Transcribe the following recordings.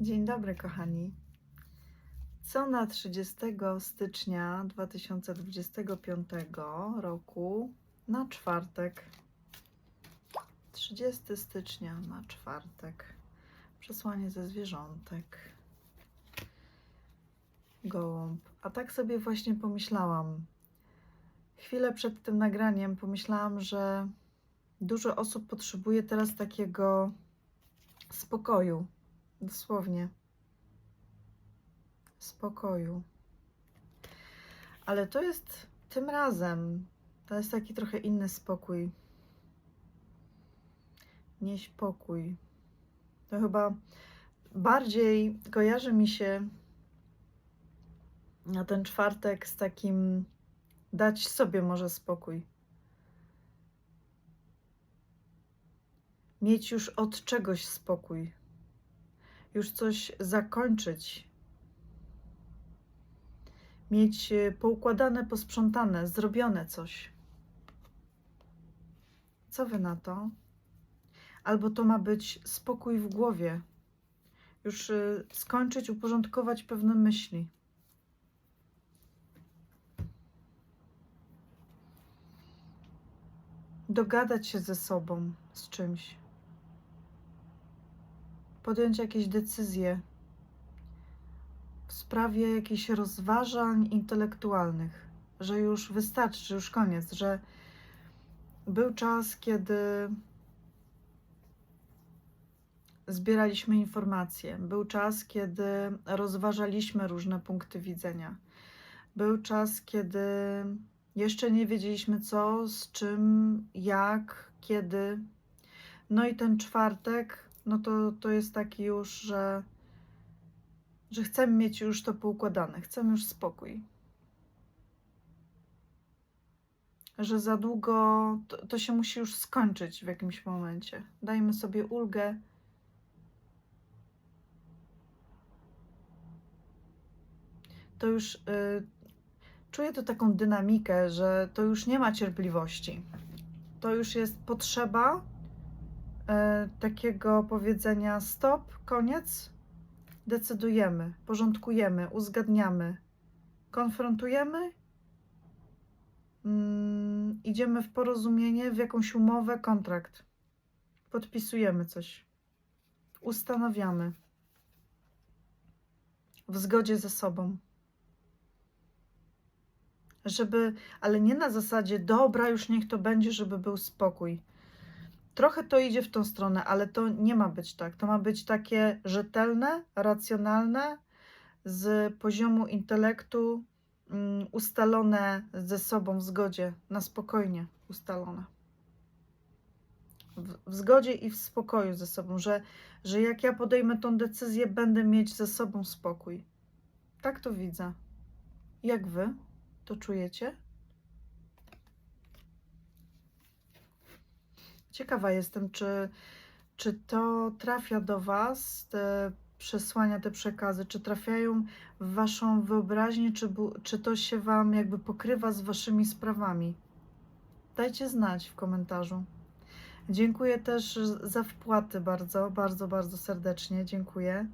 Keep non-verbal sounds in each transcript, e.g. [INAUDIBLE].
Dzień dobry, kochani. Co na 30 stycznia 2025 roku na czwartek? 30 stycznia na czwartek. Przesłanie ze zwierzątek. Gołąb. A tak sobie właśnie pomyślałam. Chwilę przed tym nagraniem pomyślałam, że dużo osób potrzebuje teraz takiego spokoju. Dosłownie. Spokoju. Ale to jest tym razem. To jest taki trochę inny spokój. Nie spokój. To chyba bardziej kojarzy mi się na ten czwartek z takim dać sobie może spokój. Mieć już od czegoś spokój już coś zakończyć, mieć e, poukładane, posprzątane, zrobione coś. Co wy na to? Albo to ma być spokój w głowie, już e, skończyć, uporządkować pewne myśli. Dogadać się ze sobą, z czymś podjąć jakieś decyzje w sprawie jakichś rozważań intelektualnych, że już wystarczy, że już koniec, że był czas, kiedy zbieraliśmy informacje, był czas, kiedy rozważaliśmy różne punkty widzenia, był czas, kiedy jeszcze nie wiedzieliśmy co, z czym, jak, kiedy. No i ten czwartek no to, to jest taki już, że, że chcemy mieć już to poukładane, chcemy już spokój. Że za długo to, to się musi już skończyć w jakimś momencie. Dajmy sobie ulgę. To już y, czuję tu taką dynamikę, że to już nie ma cierpliwości. To już jest potrzeba takiego powiedzenia stop, koniec, decydujemy, porządkujemy, uzgadniamy, konfrontujemy, mm, idziemy w porozumienie, w jakąś umowę, kontrakt, podpisujemy coś, ustanawiamy. W zgodzie ze sobą. Żeby, ale nie na zasadzie, dobra, już niech to będzie, żeby był spokój Trochę to idzie w tą stronę, ale to nie ma być tak. To ma być takie rzetelne, racjonalne, z poziomu intelektu um, ustalone ze sobą w zgodzie, na spokojnie ustalone. W, zgodzie i w spokoju ze sobą, że, że jak ja podejmę tą decyzję, będę mieć ze sobą spokój. Tak to widzę. Jak wy to czujecie? Ciekawa jestem, czy, czy to trafia do Was, te przesłania, te przekazy, czy trafiają w Waszą wyobraźnię, czy, czy to się Wam jakby pokrywa z Waszymi sprawami. Dajcie znać w komentarzu. Dziękuję też za wpłaty bardzo, bardzo, bardzo serdecznie. Dziękuję.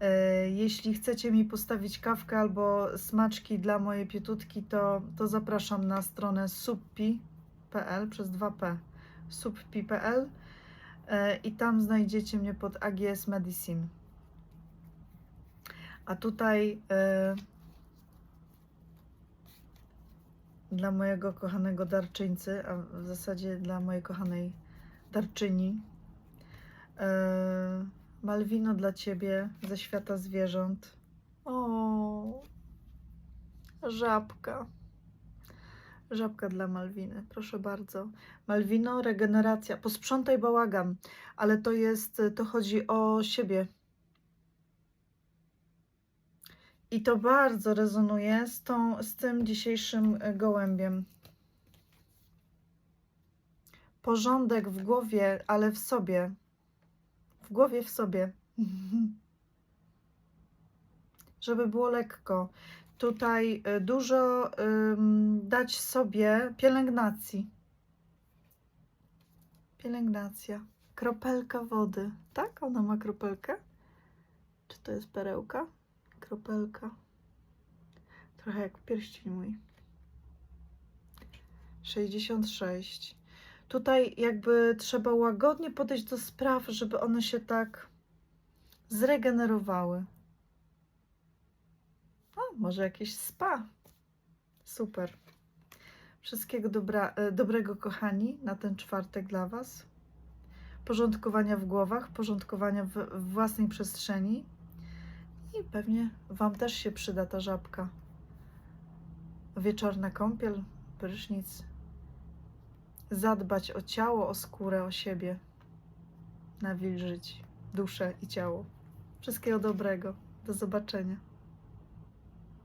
E, jeśli chcecie mi postawić kawkę albo smaczki dla mojej pietutki, to, to zapraszam na stronę suppi.pl przez 2p subpi.pl e, i tam znajdziecie mnie pod AGS Medicine. A tutaj e, dla mojego kochanego darczyńcy, a w zasadzie dla mojej kochanej darczyni, e, Malwino dla ciebie ze świata zwierząt. O, żabka. Żabka dla Malwiny, proszę bardzo. Malwino, regeneracja. Posprzątaj bałagan, ale to jest, to chodzi o siebie. I to bardzo rezonuje z, tą, z tym dzisiejszym gołębiem. Porządek w głowie, ale w sobie. W głowie, w sobie. [LAUGHS] Żeby było lekko tutaj y, dużo dać sobie pielęgnacji. Pielęgnacja. Kropelka wody. Tak? Ona ma kropelkę? Czy to jest perełka? Kropelka. Trochę jak pierścień mój. 66. Tutaj jakby trzeba łagodnie podejść do spraw, żeby one się tak zregenerowały. O, może jakieś spa. Super. Wszystkiego dobra, e, dobrego, kochani, na ten czwartek dla Was. Porządkowania w głowach, porządkowania w, w własnej przestrzeni. I pewnie Wam też się przyda ta żabka. Wieczorna kąpiel, prysznic. Zadbać o ciało, o skórę, o siebie. Nawilżyć duszę i ciało. Wszystkiego dobrego. Do zobaczenia.